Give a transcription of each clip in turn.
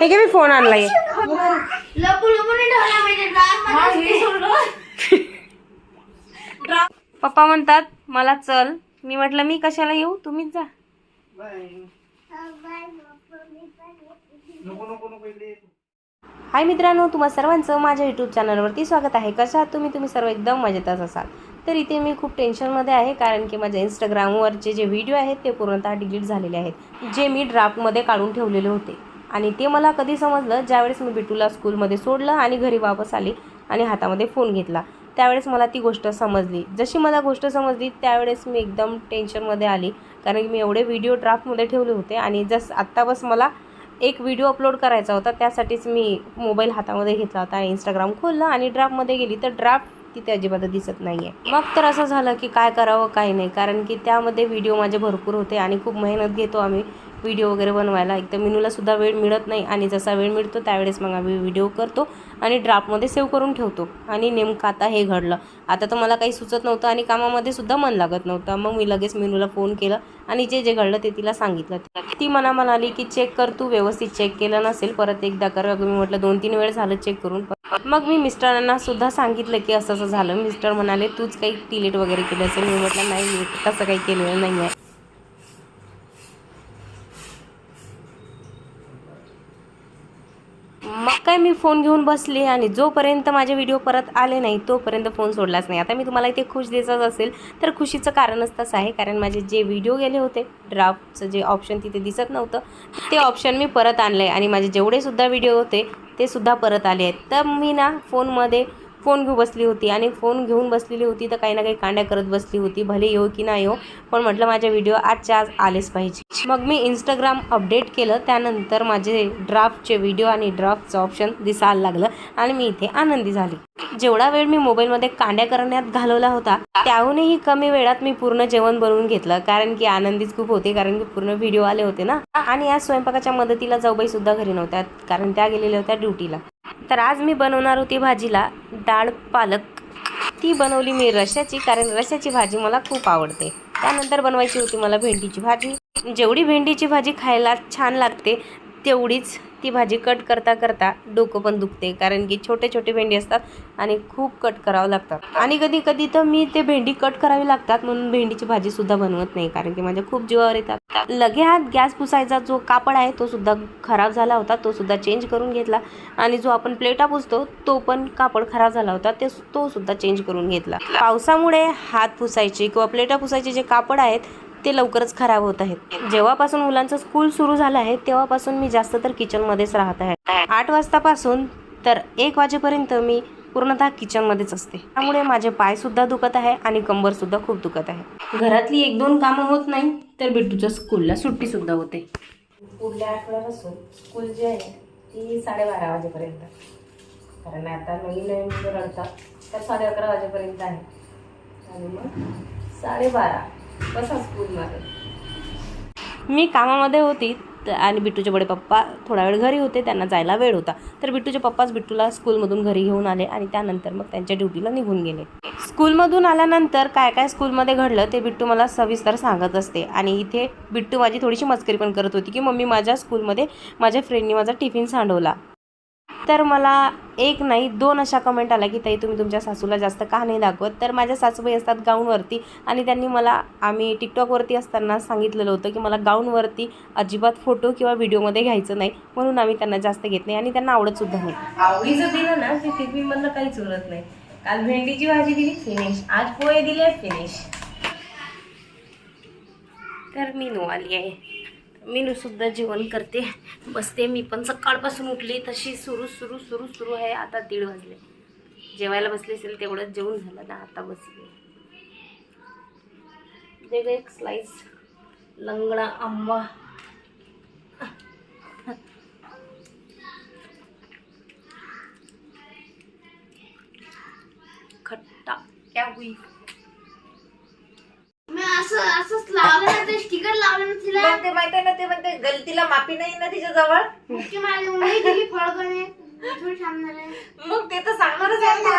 हे घे मी फोन आणलाय. पप्पा म्हणतात मला चल. मी म्हटलं मी कशाला येऊ? तुम्हीच जा. हाय मित्रांनो तुम्हा सर्वांचं माझ्या यूट्यूब चॅनलवरती स्वागत आहे. कशा आहात तुम्ही? तुम्ही सर्व एकदम मजेतच असाल. तर इथे मी खूप टेन्शनमध्ये आहे कारण की माझ्या इंस्टाग्रामवरचे जे व्हिडिओ आहेत ते पूर्णतः डिलीट झालेले आहेत जे मी ड्राफ्टमध्ये काढून ठेवलेले होते. आणि ते मला कधी समजलं? ज्यावेळेस मी बिटूला स्कूलमध्ये सोडलं आणि घरी वापस आली आणि हातामध्ये फोन घेतला त्यावेळेस मला ती गोष्ट समजली. जशी मला गोष्ट समजली त्यावेळेस मी एकदम टेन्शनमध्ये आली कारण की मी एवढे व्हिडिओ ड्राफ्टमध्ये ठेवले होते आणि जस आत्ता बस मला एक व्हिडिओ अपलोड करायचा होता त्यासाठीच मी मोबाईल हातामध्ये घेतला होता आणि इंस्टाग्राम खोललं आणि ड्राफ्टमध्ये गेली. तर ड्राफ्ट तिथे अजिबात दिसत नाही आहे मग तर असं झालं की काय करावं काय नाही. कारण की त्यामध्ये व्हिडिओ माझे भरपूर होते आणि खूप मेहनत घेतो आम्ही. व्हिडिओ वगैरे बनवायला. एक तर मिनूला सुद्धा वेळ मिळत नाही आणि जसा वेळ मिळतो त्यावेळेस मग आम्ही व्हिडिओ करतो आणि ड्राफ्टमध्ये सेव्ह करून ठेवतो. आणि नेमकं आता हे घडलं. आता तर मला काही सुचत नव्हतं आणि कामामध्ये सुद्धा मन लागत नव्हतं. मग मी लगेच मेनूला फोन केलं आणि जे जे घडलं ते तिला सांगितलं. ती मना म्हणाली की चेक कर तू व्यवस्थित चेक केलं नसेल परत एकदा कर. मी म्हटलं दोन तीन वेळ झालं चेक करून. मग मी मिस्टरांना सुद्धा सांगितलं की असं असं झालं. मिस्टर म्हणाले तूच काही डिलीट वगैरे केलं असेल. मी म्हटलं नाही मी तसं काही केलेलं नाही आहे मग काय मी फोन घेऊन बसले आणि जोपर्यंत माझे व्हिडिओ परत आले नाही तोपर्यंत फोन सोडलाच नाही. आता मी तुम्हाला इथे खुश द्यायचाच असेल तर खुशीचं कारणच तसं आहे. कारण माझे जे व्हिडिओ गेले होते ड्राफ्टचं जे ऑप्शन तिथे दिसत नव्हतं ते ऑप्शन मी परत आणलं आहे आणि माझे जेवढे सुद्धा व्हिडिओ होते ते सुद्धा परत आले आहेत. तर मी ना फोनमध्ये फोन घेऊ बसली होती. आणि फोन घेऊन बसलेली होती तर काही ना काही कांड्या करत बसली होती भले येऊ की नाही येऊ पण म्हटलं माझे व्हिडिओ आजच्या आज आलेच पाहिजे. मग मी इंस्टाग्राम अपडेट केलं. त्यानंतर माझे ड्राफ्टचे व्हिडिओ आणि ड्राफ्टचं ऑप्शन दिसायला लागलं आणि मी इथे आनंदी झाली. जेवढा वेळ मी मोबाईलमध्ये कांड्या करण्यात घालवला होता त्याहूनही कमी वेळात मी पूर्ण जेवण बनवून घेतलं. कारण की आनंदीच खूप होते कारण की पूर्ण व्हिडिओ आले होते ना. आणि आज स्वयंपाकाच्या मदतीला जाऊबाई सुद्धा घरी नव्हत्या कारण त्या गेलेल्या होत्या ड्युटीला. तर आज मी बनवणार होती भाजीला डाळ पालक. ती बनवली मी रश्याची कारण रश्याची भाजी मला खूप आवडते. त्यानंतर बनवायची होती मला भेंडीची भाजी. जेवढी भेंडीची भाजी खायला छान लागते तेवढीच ती भाजी कट करता करता डोकं पण दुखते. कारण की छोटे छोटे भेंडी असतात आणि खूप कट करावं लागतात. आणि कधी कधी तर मी ते भेंडी कट करावी लागतात म्हणून भेंडीची भाजी सुद्धा बनवत नाही. कारण की माझ्या खूप जीवावर येतात. लगे हात गॅस पुसायचा जो कापड आहे तो सुद्धा खराब झाला होता तो सुद्धा चेंज करून घेतला. आणि जो आपण प्लेटा पुसतो तो पण कापड खराब झाला होता ते तो सुद्धा चेंज करून घेतला. पावसामुळे हात पुसायचे किंवा प्लेटा पुसायचे जे कापड आहेत ते लवकरच खराब होत आहेत. जेव्हापासून मुलांचं स्कूल सुरू झालं आहे तेव्हापासून मी जास्त तर किचनमध्येच राहत आहे. आठ वाजतापासून तर एक वाजेपर्यंत मी पूर्णतः किचनमध्येच असते. त्यामुळे माझे पाय सुद्धा दुखत आहे आणि कंबर सुद्धा खूप दुखत आहे. घरातली एक दोन कामं होत नाही तर बिट्टूच्या स्कूलला सुट्टी सुद्धा होते. पुढल्या आठवड्यापासून स्कूल जी आहे ती साडेबारा वाजेपर्यंत. कारण आता नवीन नवीन मुलं रडतात तर साडे अकरा वाजेपर्यंत आहे. आणि मग साडेबारा. बसा मारत मी कामामध्ये होती आणि बिट्टूचे बडे पप्पा थोडा वेळ घरी होते त्यांना जायला वेळ होता. तर बिट्टूचे पप्पाच बिट्टूला स्कूलमधून घरी घेऊन आले आणि त्यानंतर मग त्यांच्या ड्युटीला निघून गेले. स्कूलमधून आल्यानंतर काय काय स्कूलमध्ये घडलं ते बिट्टू मला सविस्तर सांगत असते. आणि इथे बिट्टू माझी थोडीशी मस्करी पण करत होती की मम्मी माझ्या स्कूलमध्ये माझ्या फ्रेंडनी माझा टिफिन सांडवला. तर मला एक नाही दोन अशा कमेंट आल्या की ताई तुम्ही तुमच्या सासूला जास्त का नाही दाखवत? तर माझ्या सासूबाई असतात गाऊनवरती आणि त्यांनी मला आम्ही टिकटॉकवरती असताना सांगितलेलं होतं की मला गाऊनवरती अजिबात फोटो किंवा व्हिडिओमध्ये घ्यायचं नाही म्हणून आम्ही त्यांना जास्त घेत नाही आणि त्यांना आवडत सुद्धा नाही. आवडीचं दिलं ना की टिफिन मधलं काहीच उरत नाही. काल भेंडीची भाजी दिली फिनिश आज पोहे दिले फिनिश तर मी नो आली आहे. मी जेवण करते. बसते मी पण. सकाळपासून उठली तशी सुरू सुरू सुरू सुरू आहे. आता दीड वाजले. जेवायला बसले असेल तेवढंच जेवण झालं. ना आता बसले. दे एक स्लाइस लंगडा आंबा. खट्टा. क्या हुई मी असं असंच लावलं ना ते स्टिकर लावलं ना तिला मग ते माहिती आहे ना ते म्हणते गलतीला माफी नाही ना तिच्या जवळ? की माझी मम्मी दिली फळगणे. थोडी थांबणार आहे. मग ते तर सांगणारच आहे. ना.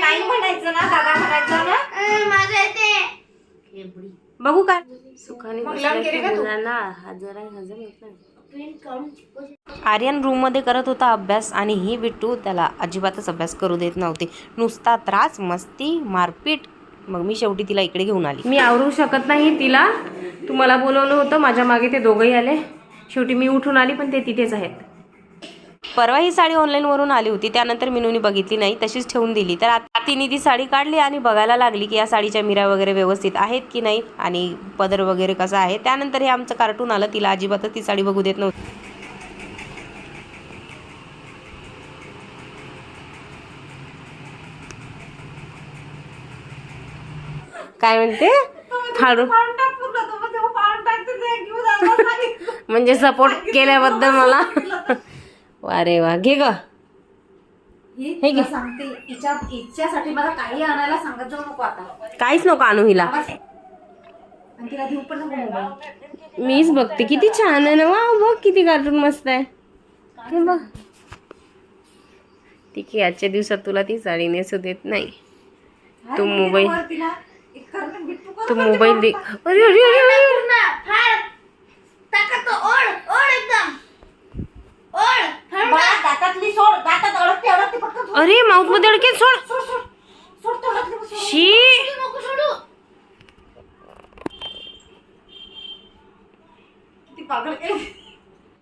नाही म्हणायचं ना दादा म्हणायचं ना. अं, माझं येते बघू काय. सुखाने मग लावून की का तू? मुलांना हजर आहे हजर येत नाही प्रिंट काढून चिपकू आर्यन रूममध्ये करत होता अभ्यास आणि ही बिट्टू त्याला अजिबातच अभ्यास करू देत नव्हती. नुसता त्रास मस्ती मारपीट मग मी शेवटी तिला इकडे घेऊन आली. मी आवरू शकत नाही तिला. तुम्हाला बोलवलं होतं माझ्या मागे ते दोघंही आले. शेवटी मी उठून आली पण ते तिथेच आहेत. परवा ही साडी ऑनलाईनवरून आली होती त्यानंतर मिनूनी बघितली नाही तशीच ठेवून दिली. तर आता तिने ती साडी काढली आणि बघायला लागली की या साडीच्या मिऱ्या वगैरे व्यवस्थित आहेत की नाही आणि पदर वगैरे कसा आहे. त्यानंतर हे आमचं कार्टून आलं तिला अजिबातच ती साडी बघू देत नव्हती काय म्हणते फाडू पाऊण टाक पूर्ण तो मग तेव्हा पाऊण टाकते ते घेऊन आला सांगितलं. म्हणजे सपोर्ट केल्याबद्दल मला. अरे वा घे ग. ही घे. सांगते हिच्या हिच्यासाठी मला काही आणायला सांगत जाऊ नको आता. काहीच नको आणू हिला. आणि तिला देऊ पण नको मोबाईल. मीच बघते किती छान आहे ना. वा बघ किती कार्टून मस्त आहे. हे बघ. ती की आजच्या दिवसात तुला ती साडी नेसू देत नाही. तू मोबाईल तिला एक करणं बिट्टू कर तू मोबाईल दे. अरे अरे अरे अरे. माउथमध्ये अडकेल सोड. शी.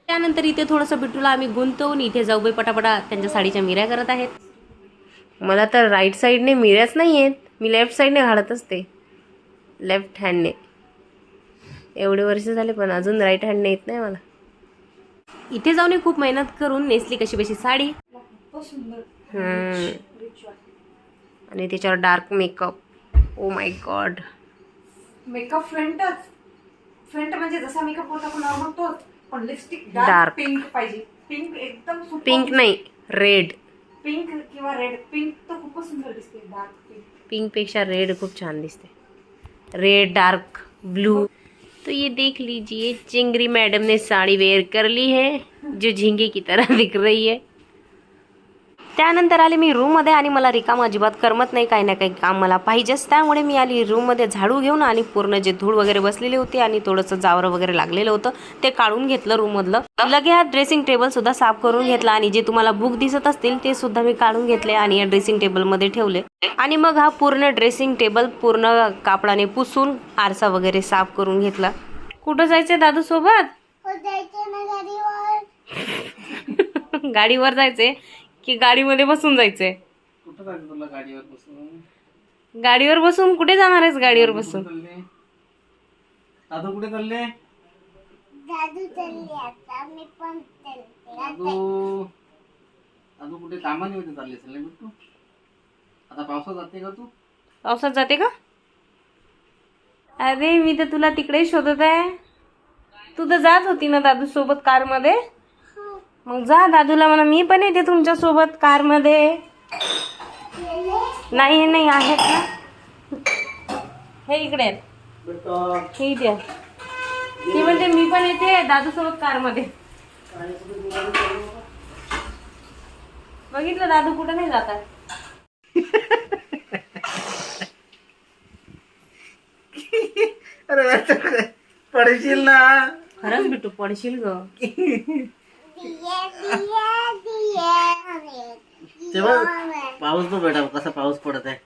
त्यानंतर इथे थोडंसं बिट्टूला आम्ही गुंतवून इथे जाऊ बाई पटापटा. त्यांच्या साडीच्या मिऱ्या करत आहेत. मला तर राईट साईडने मिऱ्याच नाही आहेत मी लेफ्ट साईडने घालत असते लेफ्ट हँडने एवढे वर्ष झाले पण अजून राईट हँडने येत नाही मला. इथे जाऊन खूप मेहनत करून नेसली कशी बशी साडी. आणि त्याच्यावर dark makeup oh my god makeup फ्रंटच front म्हणजे जसा मेकअप होता आपण नॉर्मल तोच. पण लिपस्टिक. डार्क पिंक पाहिजे. पिंक एकदम पिंक नाही रेड पिंक किंवा रेड पिंक तर खूपच सुंदर दिसते डार्क पिंक पिंकपेक्षा रेड खूप छान दिसते. Red dark blue. तो ये देख लीजिए चिंगरी मैडम ने साड़ी वेयर कर ली है जो झींगे की तरह दिख रही है। त्यानंतर आले मी रूममध्ये आणि मला रिकाम अजिबात करमत नाही काही ना काही काम मला पाहिजेच. त्यामुळे मी आली रूममध्ये झाडू घेऊन आणि पूर्ण जे धूळ वगैरे बसलेली होती आणि थोडंसं जावरं वगैरे लागलेलं होतं ते काढून घेतलं रूममधलं. लगे हा ड्रेसिंग टेबल सुद्धा साफ करून घेतला आणि जे तुम्हाला बुक दिसत असतील ते सुद्धा मी काढून घेतले आणि या ड्रेसिंग टेबलमध्ये ठेवले. आणि मग हा पूर्ण ड्रेसिंग टेबल पूर्ण कापडाने पुसून आरसा वगैरे साफ करून घेतला. कुठं जायचंय दादू सोबत? हो जायचं गाडीवर. गाडीवर जायचंय. की गाडीमध्ये बसून जायचंय. कुठं जायचं तुला गाडीवर बसून? गाडीवर बसून? कुठे जाणार आहेस गाडीवर बसून? चालले? दादू कुठे चालले? दादू चालली आता मी पण चालते दादू दादू कुठे कामाने होते चालले चालले बिट्टू? आता पावसात जाते का तू? पावसात जाते का? अरे मी तर तुला तिकडे शोधत आहे. तू तर जात होती ना दादू सोबत कारमध्ये? मग जा दादूला म्हणा मी पण येते तुमच्यासोबत कारमध्ये. नाही नाही आहेत ना. हे इकडे आहेत. हे. ती म्हणते मी पण येते दादू सोबत कारमध्ये. बघितलं दादू कुठं नाही जातात अरे पडशील ना. खरंच बिटू पडशील ग. तेव्हा पाऊस तो बेटा कसा पाऊस पडत आहे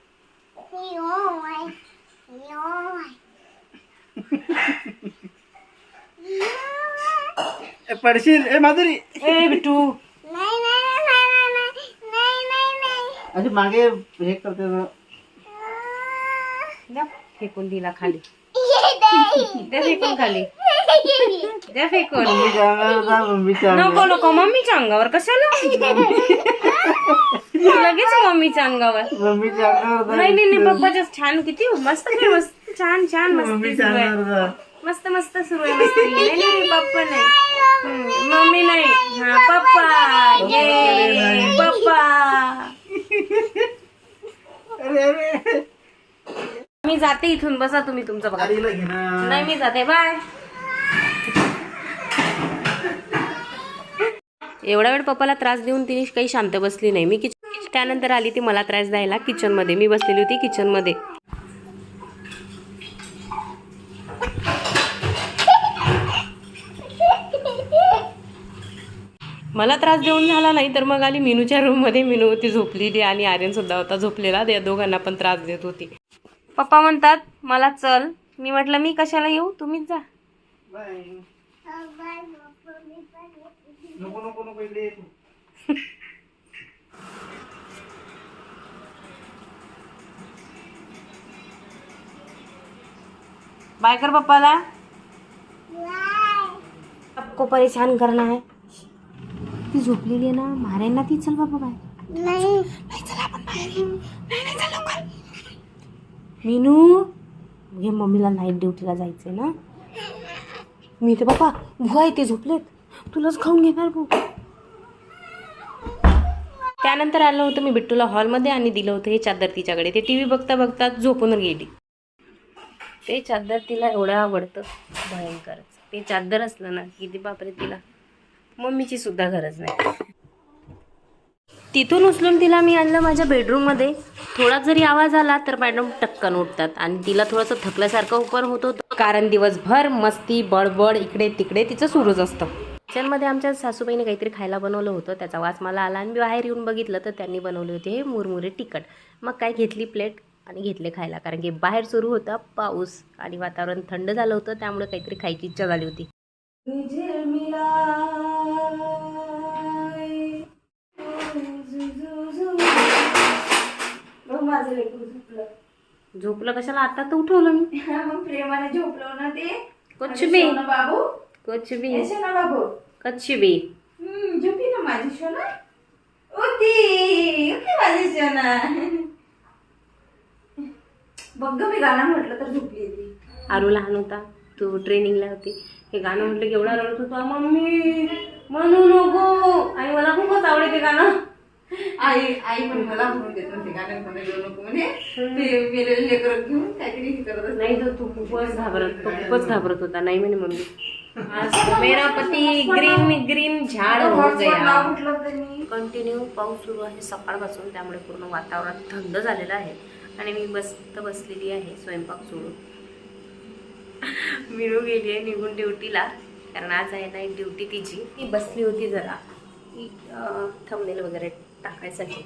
ए, पडशील ए माधुरी। ए बिटू नाही नाही नाही नाही नाही नाही नाही अशी मागे हे करते ना. द्या फेकून दिला खाली। नाही द्या फेकून खाली। नको नको मम्मीच्या अंगावर. कशाला? लगेच मम्मीच्या अंगावर. नाही नाही नाही पप्पाच्या छान किती मस्त मस्त छान छान मस्ती मस्त मस्त सुरू आहे मस्ती. नाही नाही पप्पा नाही. मम्मी नाही. हा पप्पा. ये पप्पा. मी जाते इथून. बसा तुम्ही तुमचं बघा. नाही मी जाते. बाय. एवढा वेळ पप्पाला त्रास देऊन तिने काही शांत बसली नाही. मी किच त्यानंतर आली ती मला त्रास द्यायला किचनमध्ये. मी बसलेली होती किचनमध्ये. मला त्रास देऊन झाला नाही तर मग आली मिनूच्या रूममध्ये मिनू होती झोपलेली आणि आर्यनसुद्धा होता झोपलेला. त्या दोघांना पण त्रास देत होती. पप्पा म्हणतात मला चल. मी म्हटलं मी कशाला येऊ? तुम्हीच जा. येते. नको नको नको इकडे ये तू बाय कर पप्पाला. आपको परेशान करना है ती झोपलेली आहे ना मारेन ना ती चल बाबा बाय नाही नाही चला आपण बाहेर येऊ. नाही नाही चल लवकर मीनू हे मम्मीला नाईट ड्युटीला जायचंय ना मी ते बाबा भुवा आहे ते झोपलेत. तुलाच खाऊन घेणार भाऊ. त्यानंतर आलं होतं मी बिट्टूला हॉलमध्ये आणि दिलं होतं हे चादर तिच्याकडे. ते टी व्ही बघता बघता झोपून गेली. ते चादर तिला एवढं आवडतं. भयंकरच. ते चादर असलं ना की ते बापरे तिला. मम्मीची सुद्धा गरज नाही. तिथून उचलून तिला मी आणलं माझ्या बेडरूममध्ये थोडा जरी आवाज आला तर मॅडम टक्कन उठतात. आणि तिला थोडंसं थकल्यासारखं पण होत होतं. कारण दिवसभर मस्ती बडबड इकडे तिकडे तिचं सुरूच असतं. किचनमध्ये आमच्या सासूबाईने काहीतरी खायला बनवलं होतं. त्याचा वास मला आला. आणि मी बाहेर येऊन बघितलं तर त्यांनी बनवले होते हे मुरमुरे तिखट. मग काय घेतली प्लेट आणि घेतले खायला. कारण की बाहेर सुरू होता पाऊस आणि वातावरण थंड झालं होतं. त्यामुळे काहीतरी खायची इच्छा झाली होती. माझं लेकरू झोपलं. झोपलं कशाला? आता तर उठवलं मी. मग प्रेमाने झोपलो ना ते. कुछ आणि भी सोनं बाबू. कुछ भी ऐसे ना बाबू. कुछ भी हम्म, झोपी ना माझी सोना. होती होती माझी सोना. बघ गं, मी गाणं म्हटलं तर झोपली ती आरू लहान होता. तू ट्रेनिंगला होती. हे गाणं म्हटलं की एवढा रडत होता. मम्मी म्हणू नको आणि मला खूपच आवडे ते गाणं. आई आई पण मला म्हणून देत ते गाणं म्हणे येऊ नको म्हणे. ते मेलेले लेकर घेऊन काहीतरी हे करत असते. नाही तर तू खूपच घाबरत तो खूपच घाबरत होता. नाही म्हणे मम्मी. आज तो मेरा पती ग्रीन ग्रीन झाड हो गया त्यांनी. कंटिन्यू पाऊस सुरू आहे सकाळपासून त्यामुळे पूर्ण वातावरण थंड झालेलं आहे. आणि मी मस्त बसलेली आहे स्वयंपाक सोडून. मिळू गेली आहे निघून ड्युटीला. कारण आज आहे नाईट ड्युटी तिची. ती बसली होती जरा. थंबनेल वगैरे टाकायसाठी.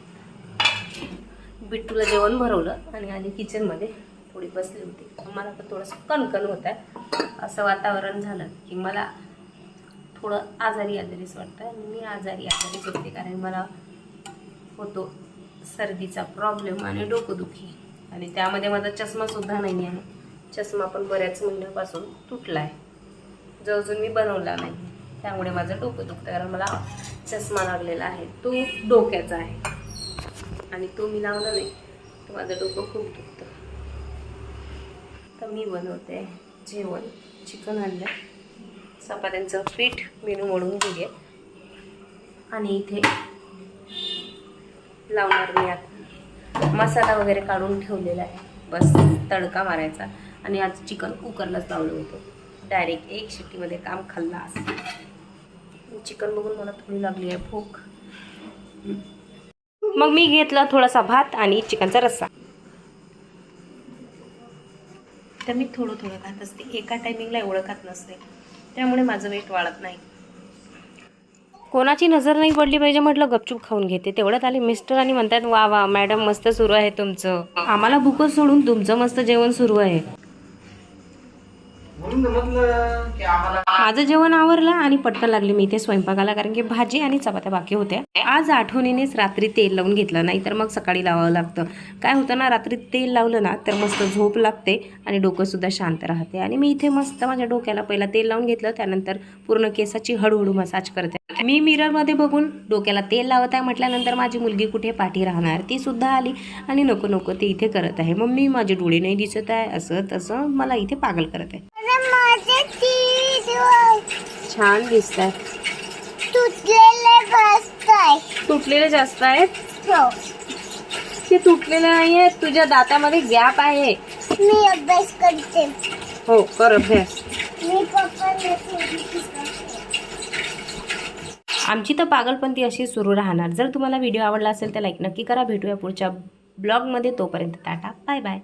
बिट्टूला जेवण भरवलं आणि आली किचनमध्ये. थोडी बसली होती. मला पण थोडंसं कणकण होत आहे असं वातावरण झालं की मला थोडं आजारी आजारीच वाटतं आणि मी आजारी आजारीच होते कारण मला होतो सर्दीचा प्रॉब्लेम आणि डोकंदुखी आणि त्यामध्ये माझा चष्मासुद्धा नाही आहे. चष्मा पण बऱ्याच महिन्यापासून तुटला आहे जो अजून मी बनवला नाही. त्यामुळे माझं डोकं दुखतं कारण मला चष्मा लागलेला आहे. तो डोक्याचा आहे. आणि तो मी लावला नाही तर माझं डोकं खूप दुखतं तर मी बनवते जेवण. चिकन आणलं. चपात्यांचं पीठ मेनू मोडून दिले. आणि इथे लावणार मी आता. मसाला वगैरे काढून ठेवलेला आहे. बस तडका मारायचा. आणि आज चिकन कुकरलाच लावलं होतं. डायरेक्ट एक शिट्टीमध्ये काम खाल्लं असं चिकन बघून मला थोडी लागली आहे भूक. मग मी घेतला थोडासा भात आणि चिकनचा रस्सा. तर मी थोडं थोडं खात असते. एका टायमिंगला एवढं खात नसते. त्यामुळे माझं वेट वाढत नाही. कोणाची नजर नाही पडली पाहिजे म्हटलं गपचूप खाऊन घेते. तेवढ्यात आले मिस्टर आणि म्हणतात वा वा मॅडम मस्त सुरू आहे तुमचं. आम्हाला भूकच सोडून तुमचं मस्त जेवण सुरू आहे म्हणून तर म्हटलं की आम्हाला माझं जेवण आवरलं आणि पटकन लागली मी इथे स्वयंपाकाला कारण की भाजी आणि चपात्या बाकी होत्या. आज आठवणीनेच रात्री तेल लावून घेतलं नाही तर मग सकाळी लावावं लागतं. काय होतं ना रात्री तेल लावलं ना तर मस्त झोप लागते आणि डोकं सुद्धा शांत राहते. आणि मी इथे मस्त माझ्या डोक्याला पहिला तेल लावून घेतलं त्यानंतर पूर्ण केसाची हळूहळू मसाज करते. मी मिररमध्ये बघून डोक्याला तेल लावत आहे म्हटल्यानंतर माझी मुलगी कुठे पाठी राहणार ती सुद्धा आली आणि नको नको ते इथे करत आहे. मग मी माझे डोळे नाही दिसत आहे असं तसं मला इथे पागल करत आहे. छान दिसत आहे तुटलेले बसताय तुटलेले जास्त आहेत? हो. ते तुटलेले नाही आहेत तुझ्या दातामध्ये गॅप आहे. मी अभ्यास करते. हो कर अभ्यास. मी आमची तर पागलपंती अशी सुरू राहणार. जर तुम्हाला व्हिडिओ आवडला असेल तर लाईक नक्की करा. भेटूया पुढच्या ब्लॉगमध्ये. तोपर्यंत टाटा. Bye bye.